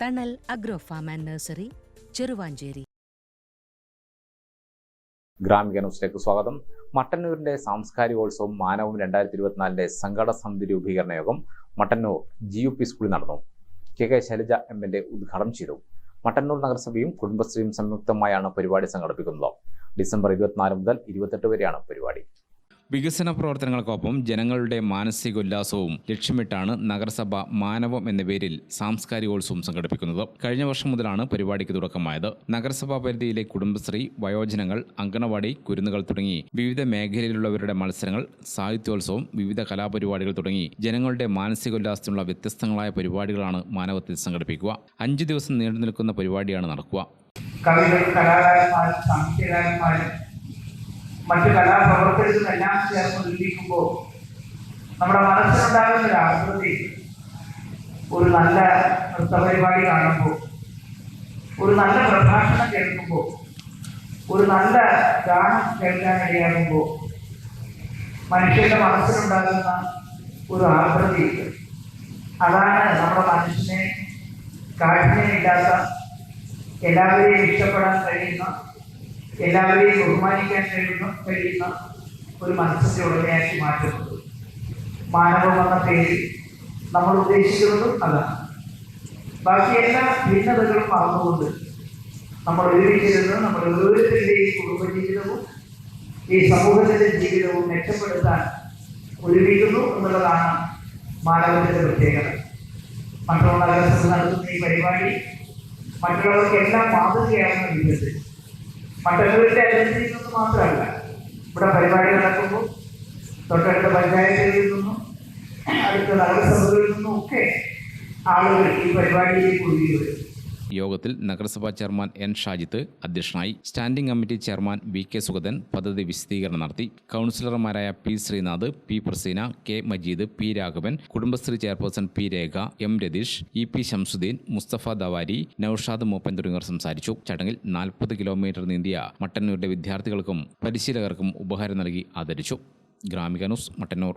Thanal agro farm and nursery Cheruvanchery Gramika ന്യൂസിലേക്ക് സ്വാഗതം. മട്ടന്നൂരിന്റെ സാംസ്കാരികോത്സവം മാനവം രണ്ടായിരത്തി ഇരുപത്തിനാലിന്റെ സംഘട സമിതി രൂപീകരണ യോഗം മട്ടന്നൂർ ജി യു പി സ്കൂളിൽ നടന്നു. K K Shailaja M L A ഉദ്ഘാടനം ചെയ്തു. മട്ടന്നൂർ നഗരസഭയും കുടുംബശ്രീയും സംയുക്തമായാണ് പരിപാടി സംഘടിപ്പിക്കുന്നത്. ഡിസംബർ ഇരുപത്തിനാല് മുതൽ ഇരുപത്തെട്ട് വരെയാണ് പരിപാടി. വികസന പ്രവർത്തനങ്ങൾക്കൊപ്പം ജനങ്ങളുടെ മാനസിക ഉല്ലാസവും ലക്ഷ്യമിട്ടാണ് നഗരസഭ മാനവം എന്ന പേരിൽ സാംസ്കാരികോത്സവം സംഘടിപ്പിക്കുന്നത്. കഴിഞ്ഞ വർഷം മുതലാണ് പരിപാടിക്ക് തുടക്കമായത്. നഗരസഭാ പരിധിയിലെ കുടുംബശ്രീ വയോജനങ്ങൾ അങ്കണവാടി കുരുന്നുകൾ തുടങ്ങി വിവിധ മേഖലയിലുള്ളവരുടെ മത്സരങ്ങൾ സാഹിത്യോത്സവം വിവിധ കലാപരിപാടികൾ തുടങ്ങി ജനങ്ങളുടെ മാനസികോല്ലാസത്തിനുള്ള വ്യത്യസ്തങ്ങളായ പരിപാടികളാണ് മാനവത്തിൽ സംഘടിപ്പിക്കുക. അഞ്ചു ദിവസം നീണ്ടു നിൽക്കുന്ന പരിപാടിയാണ് നടക്കുക. കവികൾ കലാകാരന്മാരും സാഹിത്യകാരന്മാരും മറ്റു കലാപ്രവർത്തകരും എല്ലാം ചേർന്ന് ഒരുമിക്കുമ്പോൾ നമ്മുടെ മനസ്സിലുണ്ടാകുന്ന ഒരു ആകൃതി ഒരു നല്ല നൃത്തപരിപാടി കാണുമ്പോൾ ഒരു നല്ല പ്രഭാഷണം കേൾക്കുമ്പോൾ ഒരു നല്ല ഗാനം കേൾക്കാൻ ഇടയാകുമ്പോൾ മനുഷ്യന്റെ മനസ്സിലുണ്ടാകുന്ന ഒരു ആകൃതി അതാണ് നമ്മുടെ മനുഷ്യനെ കാഠിന്യമില്ലാത്ത എല്ലാവരെയും ഇഷ്ടപ്പെടാൻ കഴിയുന്ന എല്ലാവരെയും ബഹുമാനിക്കാൻ കഴിയുന്ന കഴിയുന്ന ഒരു മനസ്സിന്റെ ഉടമയാക്കി മാറ്റുന്നത് മാനവം എന്ന പേര് നമ്മൾ ഉദ്ദേശിക്കുന്നതും അതാണ്. ബാക്കി എല്ലാ ഭിന്നതകളും മറന്നുകൊണ്ട് നമ്മൾ ഒരുമിച്ചിരുന്ന് നമ്മൾ ഓരോരുത്തരുടെയും കുടുംബജീവിതവും ഈ സമൂഹത്തിന്റെ ജീവിതവും മെച്ചപ്പെടുത്താൻ ഒരുമിക്കുന്നു എന്നുള്ളതാണ് മാനവത്തിന്റെ പ്രത്യേകത. മറ്റുള്ള നടത്തുന്ന ഈ പരിപാടി മറ്റുള്ളവർക്ക് എല്ലാം മാതൃകയാണെന്ന് വിധത്തിൽ മറ്റുള്ളവരുടെ ഐഡന്റിറ്റിയിൽ നിന്ന് മാത്രമല്ല. ഇവിടെ പരിപാടി നടക്കുമ്പോൾ തൊട്ടടുത്ത പഞ്ചായത്തുകളിൽ നിന്നും അടുത്ത നഗരസഭകളിൽ നിന്നും ഒക്കെ ആളുകൾ ഈ പരിപാടിയിലേക്ക് ഒഴുകി വരും. യോഗത്തിൽ നഗരസഭാ ചെയർമാൻ എൻ ഷാജിത്ത് അധ്യക്ഷനായി standing committee chairman V K Sugathan പദ്ധതി വിശദീകരണം നടത്തി. കൗൺസിലർമാരായ P Sreenath P Praseena K Majeed P Raghavan Kudumbashree chairperson P Rekha M Ratheesh E P Shamsudheen Musthafa Davari Noushad Mooppan തുടങ്ങിയവർ സംസാരിച്ചു. ചടങ്ങിൽ നാൽപ്പത് കിലോമീറ്റർ നീന്തിയ മട്ടന്നൂരിലെ വിദ്യാർത്ഥികൾക്കും പരിശീലകർക്കും ഉപഹാരം നൽകി ആദരിച്ചു. Gramika news Mattannur.